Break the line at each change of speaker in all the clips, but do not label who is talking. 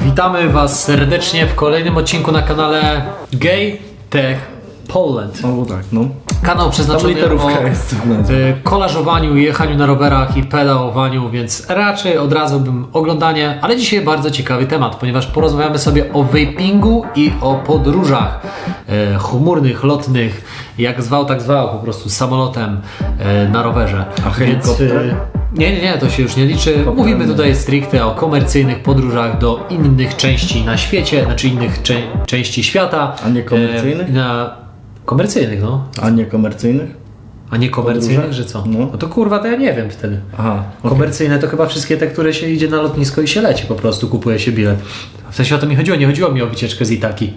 Witamy Was serdecznie w kolejnym odcinku na kanale Gay Tech Poland.
O tak, no.
Kanał przeznaczony o
jest
y, kolażowaniu, jechaniu na rowerach i pedałowaniu, więc raczej odradzałbym oglądanie, ale dzisiaj bardzo ciekawy temat, ponieważ porozmawiamy sobie o vapingu i o podróżach e, chmurnych, lotnych, jak zwał, tak zwał, po prostu samolotem e, na rowerze.
A helikopter?
nie, nie, nie, to się już nie liczy. Mówimy tutaj stricte o komercyjnych podróżach do innych części na świecie, znaczy innych cze- części świata.
A nie komercyjnych?
E, na komercyjnych, no.
A nie komercyjnych?
A nie komercyjnych, że co?
No.
No. to kurwa, to ja nie wiem wtedy.
Aha.
Komercyjne to chyba wszystkie te, które się idzie na lotnisko i się leci po prostu, kupuje się bilet. W sensie o to mi chodziło, nie chodziło mi o wycieczkę z Itaki.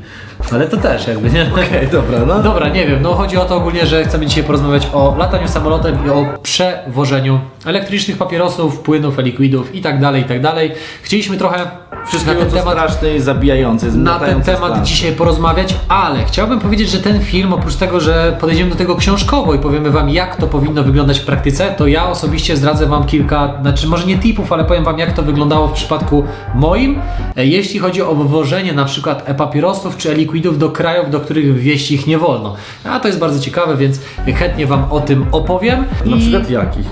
Ale to też jakby, nie?
Okej, dobra, no.
Dobra, nie wiem, no chodzi o to ogólnie, że chcemy dzisiaj porozmawiać o lataniu samolotem i o przewożeniu elektrycznych papierosów, płynów, likwidów i tak dalej, i tak dalej. Chcieliśmy trochę
Wszystkiego,
na ten temat
straszne i zabijające,
na ten temat dzisiaj porozmawiać, ale chciałbym powiedzieć, że ten film, oprócz tego, że podejdziemy do tego książkowo i powiemy Wam, jak to powinno wyglądać w praktyce, to ja osobiście zdradzę Wam kilka, znaczy może nie tipów, ale powiem Wam, jak to wyglądało w przypadku moim, e, jeśli chodzi o wywożenie na przykład e-papierosów czy e-liquidów do krajów, do których wieść ich nie wolno. A to jest bardzo ciekawe, więc chętnie Wam o tym opowiem.
Na
I
przykład jakich?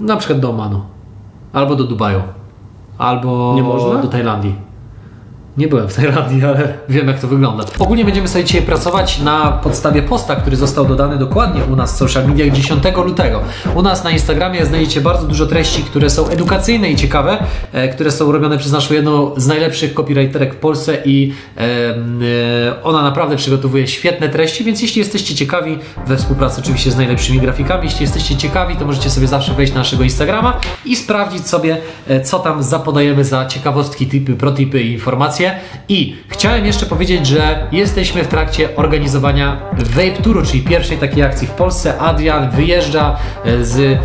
na przykład do Omanu, albo do Dubaju, albo
Nie można?
do Tajlandii. Nie byłem w Tajlandii, ale wiem jak to wygląda. Ogólnie będziemy sobie dzisiaj pracować na podstawie posta, który został dodany dokładnie u nas w social mediach 10 lutego. U nas na Instagramie znajdziecie bardzo dużo treści, które są edukacyjne i ciekawe, e, które są robione przez naszą jedną z najlepszych copywriterek w Polsce i e, e, ona naprawdę przygotowuje świetne treści, więc jeśli jesteście ciekawi, we współpracy oczywiście z najlepszymi grafikami, jeśli jesteście ciekawi, to możecie sobie zawsze wejść na naszego Instagrama i sprawdzić sobie, e, co tam zapodajemy za ciekawostki, tipy, protipy i informacje. I chciałem jeszcze powiedzieć, że jesteśmy w trakcie organizowania Vape Touru, czyli pierwszej takiej akcji w Polsce. Adrian wyjeżdża e, z e,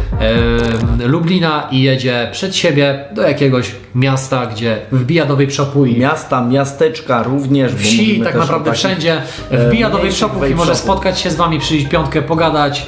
Lublina i jedzie przed siebie do jakiegoś miasta, gdzie wbija do Vape Shopu i
Miasta, miasteczka również.
wsi, tak naprawdę wszędzie.
e,
Wbija do Vape Shopów i może spotkać się z Wami, przyjść piątkę, pogadać,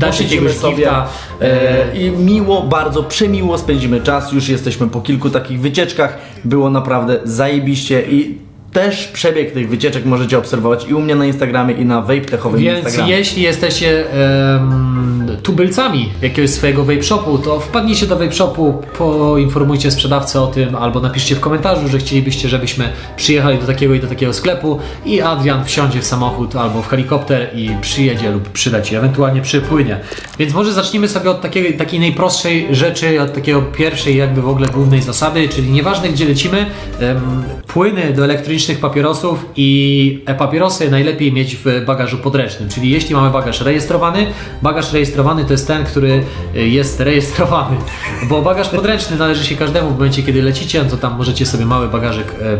Posiedzimy
jakiegoś
sobie
gifta.
e, i miło, bardzo przemiło spędzimy czas. Już jesteśmy po kilku takich wycieczkach. Było naprawdę zajebiście i też przebieg tych wycieczek możecie obserwować i u mnie na Instagramie i na Vape Techowym
Więc
Instagramie.
jeśli jesteście em, tubylcami jakiegoś swojego vape shopu, to wpadnijcie do vape shopu, poinformujcie sprzedawcę o tym, albo napiszcie w komentarzu, że chcielibyście, żebyśmy przyjechali do takiego i do takiego sklepu i Adrian wsiądzie w samochód albo w helikopter i przyjedzie lub przyleci, ewentualnie przypłynie. Więc może zacznijmy sobie od takiej, takiej najprostszej rzeczy, od takiego pierwszej jakby w ogóle głównej zasady, czyli nieważne gdzie lecimy, płyny do elektronicznych papierosów i e-papierosy najlepiej mieć w bagażu podręcznym, czyli jeśli mamy bagaż rejestrowany, bagaż rejestrowany to jest ten, który y, jest rejestrowany, bo bagaż podręczny należy się każdemu w momencie, kiedy lecicie, no to tam możecie sobie mały bagażek, e, e,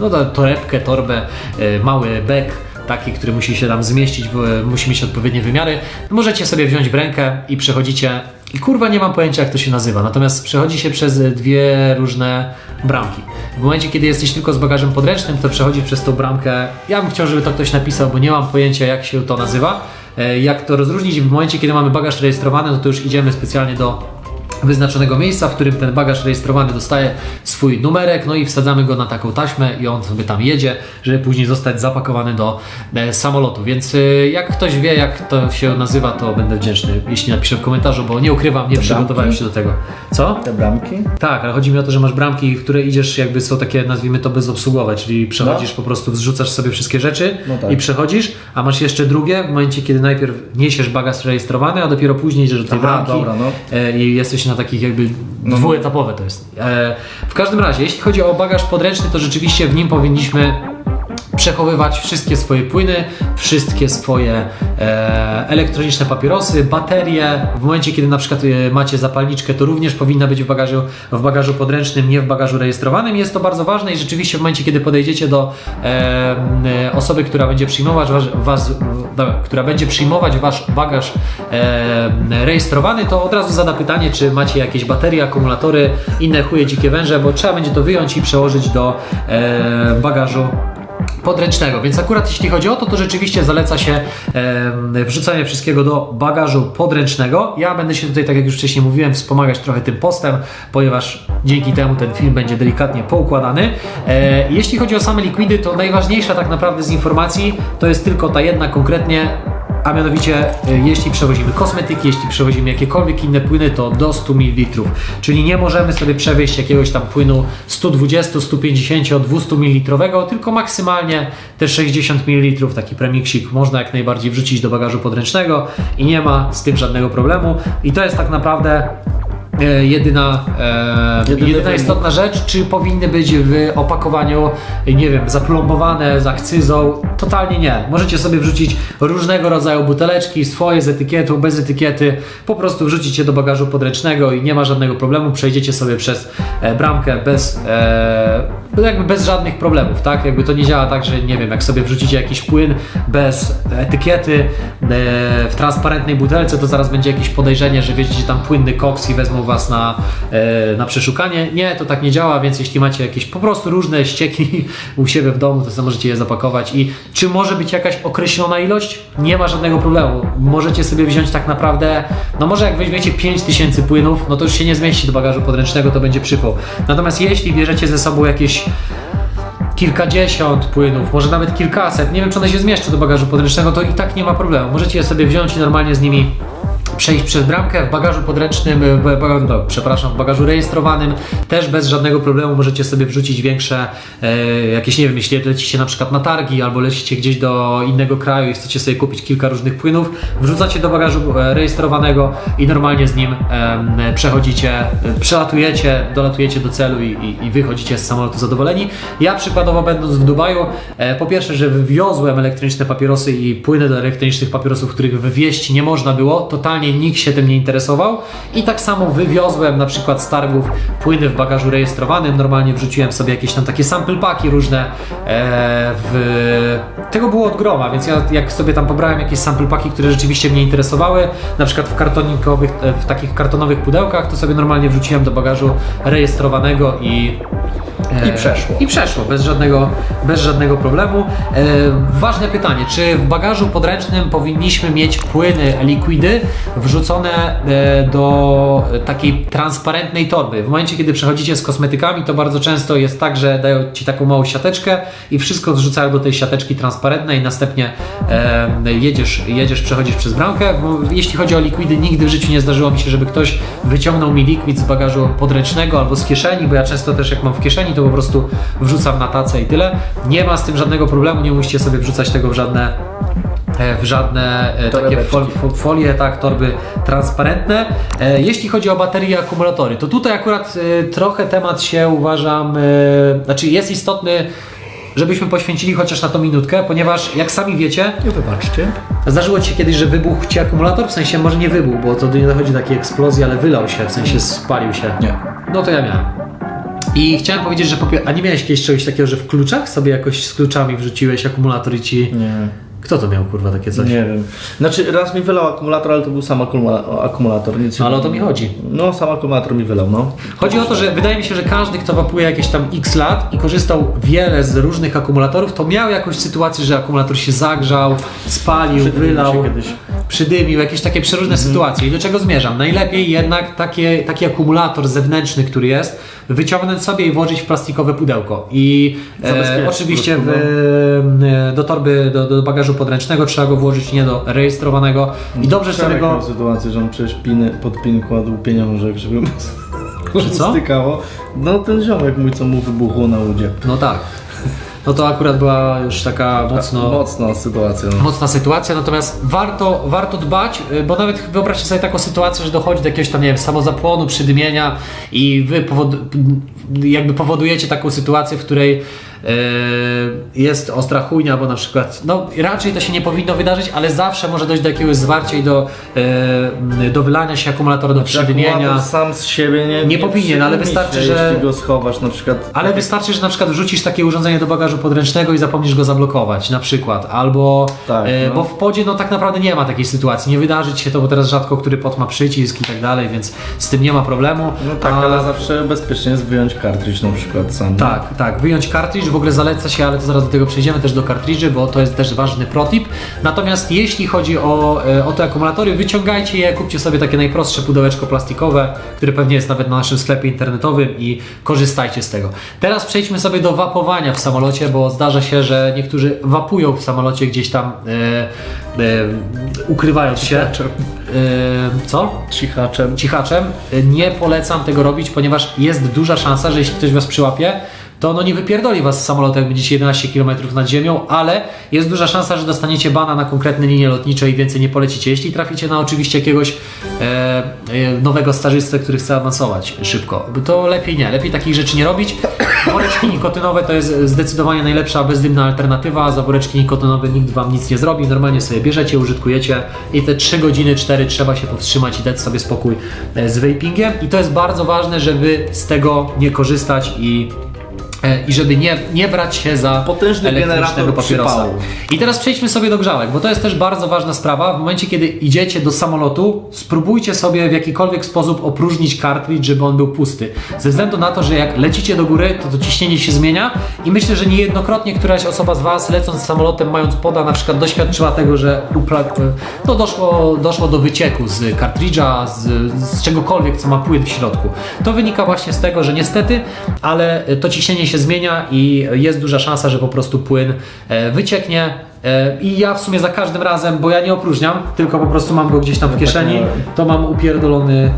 no to torebkę, torbę, e, mały bek, taki, który musi się tam zmieścić, e, musi mieć odpowiednie wymiary. Możecie sobie wziąć w rękę i przechodzicie. I kurwa nie mam pojęcia jak to się nazywa, natomiast przechodzi się przez e, dwie różne bramki. W momencie, kiedy jesteś tylko z bagażem podręcznym, to przechodzi przez tą bramkę. Ja bym chciał, żeby to ktoś napisał, bo nie mam pojęcia jak się to nazywa. E, Jak to rozróżnić? W momencie, kiedy mamy bagaż rejestrowany, no to już idziemy specjalnie do wyznaczonego miejsca, w którym ten bagaż rejestrowany dostaje swój numerek, no i wsadzamy go na taką taśmę i on sobie tam jedzie, żeby później zostać zapakowany do e, samolotu. Więc e, jak ktoś wie, jak to się nazywa, to będę wdzięczny, jeśli napisze w komentarzu, bo nie ukrywam, nie przygotowałem się do tego. Co?
Te bramki?
Tak, ale chodzi mi o to, że masz bramki, w które idziesz, jakby są takie, nazwijmy to, bezobsługowe, czyli przechodzisz po prostu, zrzucasz sobie wszystkie rzeczy
No tak.
i przechodzisz, a masz jeszcze drugie, w momencie, kiedy najpierw niesiesz bagaż rejestrowany, a dopiero później idziesz do tej
Aha,
bramki
dobra, no.
e, i jesteś na takich jakby dwuetapowe to jest. E, w każdym razie, jeśli chodzi o bagaż podręczny, to rzeczywiście w nim powinniśmy przechowywać wszystkie swoje płyny, wszystkie swoje e, elektroniczne papierosy, baterie. W momencie, kiedy na przykład e, macie zapalniczkę, to również powinna być w bagażu, w bagażu podręcznym, nie w bagażu rejestrowanym. Jest to bardzo ważne i rzeczywiście w momencie, kiedy podejdziecie do e, e, osoby, która będzie przyjmować was, was która będzie przyjmować wasz bagaż e, rejestrowany, to od razu zada pytanie, czy macie jakieś baterie, akumulatory, inne chuje dzikie węże, bo trzeba będzie to wyjąć i przełożyć do e, bagażu podręcznego. Więc akurat jeśli chodzi o to, to rzeczywiście zaleca się em, wrzucanie wszystkiego do bagażu podręcznego. Ja będę się tutaj, tak jak już wcześniej mówiłem, wspomagać trochę tym postem, ponieważ dzięki temu ten film będzie delikatnie poukładany. E, jeśli chodzi o same likwidy, to najważniejsza tak naprawdę z informacji to jest tylko ta jedna konkretnie a mianowicie, y, jeśli przewozimy kosmetyki, jeśli przewozimy jakiekolwiek inne płyny, to do 100 ml. Czyli nie możemy sobie przewieźć jakiegoś tam płynu 120, 150, 200 ml, tylko maksymalnie te 60 ml, taki premiksik można jak najbardziej wrzucić do bagażu podręcznego i nie ma z tym żadnego problemu. I to jest tak naprawdę jedyna, e,
Jedyny
jedyna
wymóg.
istotna rzecz, czy powinny być w opakowaniu, nie wiem, zaplombowane z akcyzą? Totalnie nie. Możecie sobie wrzucić różnego rodzaju buteleczki, swoje z etykietą, bez etykiety, po prostu wrzucić je do bagażu podręcznego i nie ma żadnego problemu, przejdziecie sobie przez e, bramkę bez, e, jakby bez żadnych problemów, tak? Jakby to nie działa tak, że nie wiem, jak sobie wrzucicie jakiś płyn bez etykiety e, w transparentnej butelce, to zaraz będzie jakieś podejrzenie, że wiedziecie tam płynny koks i wezmą was na, e, na przeszukanie. Nie, to tak nie działa, więc jeśli macie jakieś po prostu różne ścieki u siebie w domu, to sobie możecie je zapakować i czy może być jakaś określona ilość? Nie ma żadnego problemu. Możecie sobie wziąć tak naprawdę, no może jak weźmiecie 5000 płynów, no to już się nie zmieści do bagażu podręcznego, to będzie przypał. Natomiast jeśli bierzecie ze sobą jakieś kilkadziesiąt płynów, może nawet kilkaset, nie wiem czy one się zmieszczą do bagażu podręcznego, to i tak nie ma problemu. Możecie je sobie wziąć i normalnie z nimi przejść przez bramkę w bagażu podręcznym, no, przepraszam, w bagażu rejestrowanym, też bez żadnego problemu możecie sobie wrzucić większe, e, jakieś, nie wiem, jeśli lecicie na przykład na targi albo lecicie gdzieś do innego kraju i chcecie sobie kupić kilka różnych płynów, wrzucacie do bagażu e, rejestrowanego i normalnie z nim em, przechodzicie, e, przelatujecie, dolatujecie do celu i, i, i wychodzicie z samolotu zadowoleni. Ja przykładowo będąc w Dubaju, e, po pierwsze, że wywiozłem elektroniczne papierosy i płyny do elektronicznych papierosów, których wywieźć nie można było, totalnie nikt się tym nie interesował i tak samo wywiozłem na przykład z targów płyny w bagażu rejestrowanym, normalnie wrzuciłem sobie jakieś tam takie sample paki różne e, w... Tego było od groma, więc ja jak sobie tam pobrałem jakieś sample paki, które rzeczywiście mnie interesowały, na przykład w kartonikowych, e, w takich kartonowych pudełkach, to sobie normalnie wrzuciłem do bagażu rejestrowanego i e,
I przeszło.
I przeszło, bez żadnego, bez żadnego problemu. E, ważne pytanie, czy w bagażu podręcznym powinniśmy mieć płyny, likwidy wrzucone e, do takiej transparentnej torby? W momencie, kiedy przechodzicie z kosmetykami, to bardzo często jest tak, że dają Ci taką małą siateczkę i wszystko zrzucają do tej siateczki transparentnej następnie e, jedziesz, jedziesz, przechodzisz przez bramkę. Jeśli chodzi o likwidy, nigdy w życiu nie zdarzyło mi się, żeby ktoś wyciągnął mi likwid z bagażu podręcznego albo z kieszeni, bo ja często też jak mam w kieszeni, to po prostu wrzucam na tacę i tyle. Nie ma z tym żadnego problemu, nie musicie sobie wrzucać tego w żadne w żadne e, takie
Torebeczki.
fol, fol, folie, tak, torby transparentne. E, Jeśli chodzi o baterie i akumulatory, to tutaj akurat e, trochę temat się uważam, e, znaczy jest istotny, żebyśmy poświęcili chociaż na to minutkę, ponieważ jak sami wiecie,
Nie wybaczcie.
Zdarzyło Ci się kiedyś, że wybuchł Ci akumulator? W sensie może nie wybuchł, bo to nie dochodzi do takiej eksplozji, ale wylał się, w sensie spalił się.
Nie.
No to ja miałem. I chciałem powiedzieć, że popie- a nie miałeś kiedyś czegoś takiego, że w kluczach sobie jakoś z kluczami wrzuciłeś akumulator i Ci...
Nie.
Kto to miał kurwa takie coś?
Nie wiem. Znaczy raz mi wylał akumulator, ale to był sam akumula- akumulator. Nic
Ale o to mi chodzi.
No sam akumulator mi wylał, no.
Chodzi o to, że wydaje mi się, że każdy, kto wapuje jakieś tam x lat i korzystał wiele z różnych akumulatorów, to miał jakąś sytuację, że akumulator się zagrzał, spalił, wylał,
się kiedyś.
Przydymił, jakieś takie przeróżne sytuacje. I do czego zmierzam? Najlepiej jednak takie, taki akumulator zewnętrzny, który jest, wyciągnąć sobie i włożyć w plastikowe pudełko. I e, oczywiście w,
prostu,
e, do torby, do, do bagażu podręcznego trzeba go włożyć nie do rejestrowanego. I dobrze sobie go...
sytuację, że on przecież piny, pod pin kładł pieniążek, żeby mu
co?
stykało. No ten ziomek mój, co mu wybuchło na udzie.
No tak. No to akurat była już taka mocno...
Mocna sytuacja. No.
mocna sytuacja, natomiast warto, warto dbać, y, bo nawet wyobraźcie sobie taką sytuację, że dochodzi do jakiegoś tam, nie wiem, samozapłonu, przydymienia i wy powod, jakby powodujecie taką sytuację, w której jest ostra chujnia, bo na przykład, no raczej to się nie powinno wydarzyć, ale zawsze może dojść do jakiegoś zwarcia i do, y, do wylania się akumulatora, do przydymienia.
Sam z siebie nie
Nie powinien, ale wystarczy,
się,
że-
Jeśli go schowasz na przykład...
Ale wystarczy, że na przykład wrzucisz takie urządzenie do bagażu podręcznego i zapomnisz go zablokować, na przykład. Albo,
Tak,
e,
no.
bo w podzie no tak naprawdę nie ma takiej sytuacji. Nie wydarzy ci się to, bo teraz rzadko który pod ma przycisk i tak dalej, więc z tym nie ma problemu.
No tak,
A-
ale zawsze bezpiecznie jest wyjąć kartridż na przykład sam.
Tak, tak. Wyjąć kartridż, w ogóle zaleca się, ale to zaraz do tego przejdziemy też do kartridży, bo to jest też ważny protip. Natomiast jeśli chodzi o, e, o te akumulatory, wyciągajcie je, kupcie sobie takie najprostsze pudełeczko plastikowe, które pewnie jest nawet na naszym sklepie internetowym i korzystajcie z tego. Teraz przejdźmy sobie do wapowania w samolocie, bo zdarza się, że niektórzy wapują w samolocie gdzieś tam e, e, ukrywając się.
Cichaczem.
E, co?
Cichaczem.
cichaczem. Nie polecam tego robić, ponieważ jest duża szansa, że jeśli ktoś was przyłapie, to no nie wypierdoli was z samolotu, jak będziecie 11 km nad ziemią, ale jest duża szansa, że dostaniecie bana na konkretne linie lotnicze i więcej nie polecicie. Jeśli traficie na oczywiście jakiegoś e, e, nowego stażystę, który chce awansować szybko, to lepiej nie, lepiej takich rzeczy nie robić. Woreczki nikotynowe to jest zdecydowanie najlepsza bezdymna alternatywa. Za woreczki nikotynowe nikt wam nic nie zrobi. Normalnie sobie bierzecie, użytkujecie i te 3 godziny, 4 trzeba się powstrzymać i dać sobie spokój e, z vapingiem. I to jest bardzo ważne, żeby z tego nie korzystać i i żeby nie, nie brać się za
Potężny generator
papierosa.
przypału.
I teraz przejdźmy sobie do grzałek, bo to jest też bardzo ważna sprawa. W momencie, kiedy idziecie do samolotu, spróbujcie sobie w jakikolwiek sposób opróżnić kartridż, żeby on był pusty. Ze względu na to, że jak lecicie do góry, to to ciśnienie się zmienia i myślę, że niejednokrotnie któraś osoba z Was lecąc samolotem, mając poda, na przykład doświadczyła tego, że no doszło, doszło do wycieku z kartridża, z, z czegokolwiek, co ma płyn w środku. To wynika właśnie z tego, że niestety, ale to ciśnienie się zmienia i jest duża szansa, że po prostu płyn e, wycieknie. E, I ja w sumie za każdym razem, bo ja nie opróżniam, tylko po prostu mam go gdzieś tam w kieszeni, to mam upierdolony,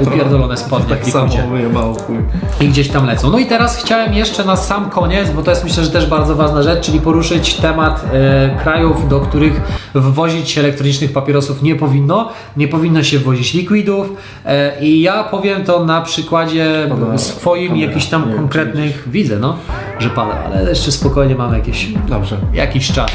upierdolone spodnie.
Tak samo wyjebało chuj.
i gdzieś tam lecą. No i teraz chciałem jeszcze na sam koniec, bo to jest myślę, że też bardzo ważna rzecz, czyli poruszyć temat e, krajów, do których wwozić się elektronicznych papierosów nie powinno. Nie powinno się wwozić liquidów e, i ja powiem to na przykładzie
Pada
swoim
kamera.
jakichś tam konkretnych, widzę no, że pada, ale jeszcze spokojnie mamy jakieś
Dobrze.
jakiś czas.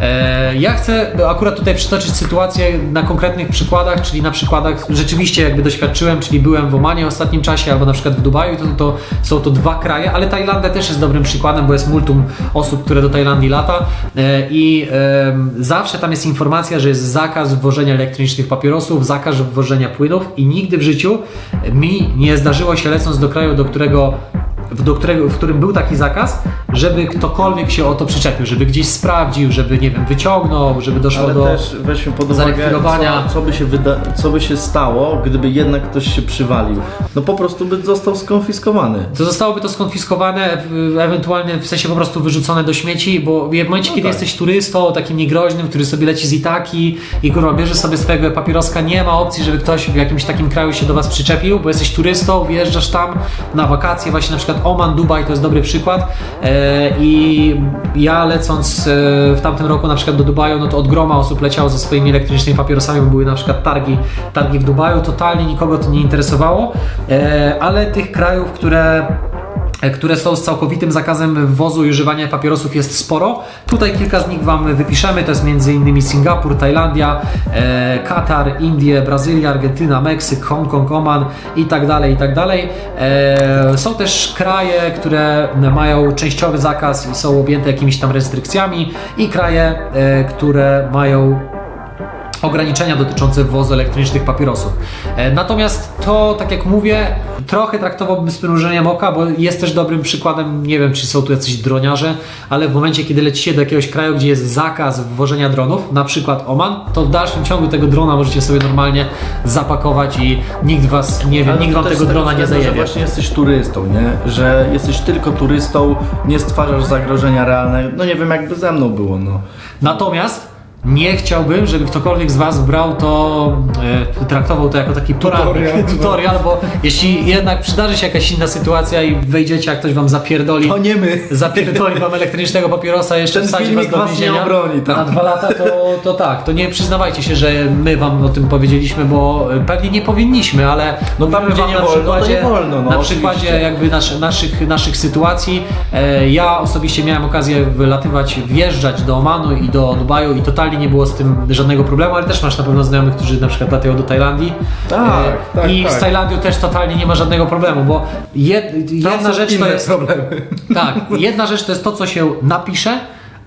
E, Ja chcę akurat tutaj przytoczyć sytuację na konkretnych przykładach, czyli na przykładach rzeczywiście jakby doświadczyłem, czyli byłem w Omanie w ostatnim czasie albo na przykład w Dubaju, to, to są to dwa kraje, ale Tajlandia też jest dobrym przykładem, bo jest multum osób, które do Tajlandii lata. E, i zawsze tam jest informacja, że jest zakaz wwożenia elektronicznych papierosów, zakaz wwożenia płynów i nigdy w życiu mi nie zdarzyło się lecąc do kraju, do którego do którego, w którym był taki zakaz, żeby ktokolwiek się o to przyczepił, żeby gdzieś sprawdził, żeby, nie wiem, wyciągnął, żeby doszło
Ale
do...
też weźmy pod uwagę,
zarekwirowania.
co, co, by się wyda- co by się stało, gdyby jednak ktoś się przywalił. No po prostu by został skonfiskowany.
To zostałoby to skonfiskowane, w- ewentualnie w sensie po prostu wyrzucone do śmieci, bo w momencie, kiedy
tak.
jesteś turystą, takim niegroźnym, który sobie leci z Itaki i kurwa bierze sobie swojego papieroska, nie ma opcji, żeby ktoś w jakimś takim kraju się do was przyczepił, bo jesteś turystą, wjeżdżasz tam na wakacje, właśnie na przykład Oman, Dubaj to jest dobry przykład. E, i ja lecąc e, w tamtym roku na przykład do Dubaju, no to od groma osób leciało ze swoimi elektrycznymi papierosami, bo były na przykład targi, targi w Dubaju, totalnie nikogo to nie interesowało, e, ale tych krajów, które które są z całkowitym zakazem wwozu i używania papierosów jest sporo. Tutaj kilka z nich Wam wypiszemy, to jest m.in. Singapur, Tajlandia, e, Katar, Indie, Brazylia, Argentyna, Meksyk, Hongkong, Oman i tak dalej, i tak dalej. E, są też kraje, które mają częściowy zakaz i są objęte jakimiś tam restrykcjami i kraje, e, które mają ograniczenia dotyczące wwozu elektronicznych papierosów. E, Natomiast to, tak jak mówię, trochę traktowałbym z przymrużeniem oka, bo jest też dobrym przykładem, nie wiem czy są tu jacyś droniarze, ale w momencie, kiedy lecicie do jakiegoś kraju, gdzie jest zakaz wwożenia dronów, na przykład Oman, to w dalszym ciągu tego drona możecie sobie normalnie zapakować i nikt was, nie
Ale
nikt wam tego drona nie
względu, że właśnie jesteś turystą, nie? Że jesteś tylko turystą, nie stwarzasz zagrożenia realnego. No nie wiem, jakby ze mną było, no.
Natomiast nie chciałbym, żeby ktokolwiek z Was brał to, e, traktował to jako taki
Tutorial.
tutorial, bo jeśli jednak przydarzy się jakaś inna sytuacja i wejdziecie, jak ktoś Wam zapierdoli,
To nie my.
zapierdoli Wam elektrycznego papierosa, jeszcze
Ten
wsadzi Was
filmik
do
was nie
więzienia
obroni, tak.
na dwa lata, to, to tak, to nie przyznawajcie się, że my Wam o tym powiedzieliśmy, bo pewnie nie powinniśmy, ale
No gdzie
wam
nie
na
wolno, to
przykładzie,
nie wolno, no,
na
oczywiście.
przykładzie jakby nasz, naszych, naszych sytuacji. E, ja osobiście miałem okazję wylatywać, wjeżdżać do Omanu i do Dubaju i totalnie nie było z tym żadnego problemu, ale też masz na pewno znajomych, którzy na przykład latają do Tajlandii.
Tak, tak,
I
tak.
z Tajlandią też totalnie nie ma żadnego problemu, bo jed, jedna rzecz to jest
problemy.
tak, jedna rzecz to jest to, co się napisze,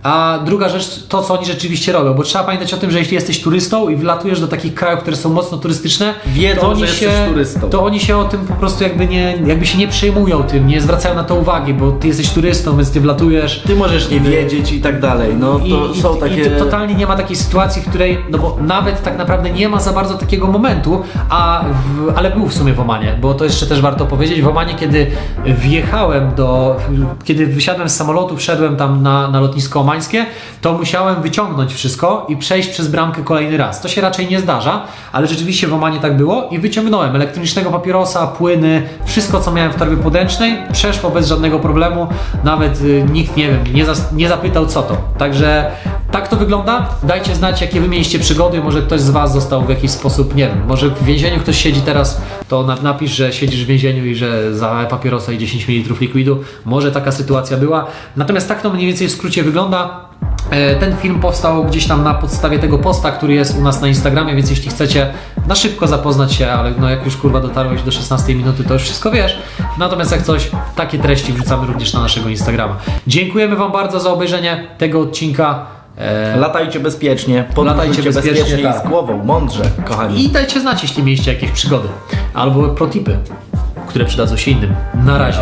A druga rzecz, to co oni rzeczywiście robią, bo trzeba pamiętać o tym, że jeśli jesteś turystą i wlatujesz do takich krajów, które są mocno turystyczne,
Wiedzą,
to oni
że
się,
jesteś turystą.
To oni się o tym po prostu jakby nie, jakby się nie przejmują tym, nie zwracają na to uwagi, bo ty jesteś turystą, więc ty wlatujesz.
Ty możesz nie wiedzieć i tak dalej. No to
I,
są
i,
takie.
I to totalnie nie ma takiej sytuacji, w której, no bo nawet tak naprawdę nie ma za bardzo takiego momentu, a w, ale był w sumie w Omanie, bo to jeszcze też warto powiedzieć. W Omanie, kiedy wjechałem do, kiedy wysiadłem z samolotu, wszedłem tam na, na lotnisko omańskie, to musiałem wyciągnąć wszystko i przejść przez bramkę kolejny raz. To się raczej nie zdarza, ale rzeczywiście w Omanie tak było i wyciągnąłem elektronicznego papierosa, płyny, wszystko co miałem w torbie podręcznej, przeszło bez żadnego problemu, nawet y, nikt, nie wiem, nie, nie zapytał co to. Także tak to wygląda. Dajcie znać, jakie wy mieliście przygody. Może ktoś z Was został w jakiś sposób, nie wiem, może w więzieniu ktoś siedzi teraz, to na, napisz, że siedzisz w więzieniu i że za papierosa i 10 ml likwidu. Może taka sytuacja była. Natomiast tak to mniej więcej w skrócie wygląda. E, Ten film powstał gdzieś tam na podstawie tego posta, który jest u nas na Instagramie, więc jeśli chcecie na szybko zapoznać się, ale no jak już kurwa dotarłeś do 16 minuty, to już wszystko wiesz. Natomiast jak coś, takie treści wrzucamy również na naszego Instagrama. Dziękujemy Wam bardzo za obejrzenie tego odcinka. E,
Latajcie bezpiecznie, podlatajcie
Latajcie
bezpiecznie,
bezpiecznie, tak.
z głową, mądrze, kochani.
I dajcie znać, jeśli mieliście jakieś przygody albo protipy, które przydadzą się innym. Na razie.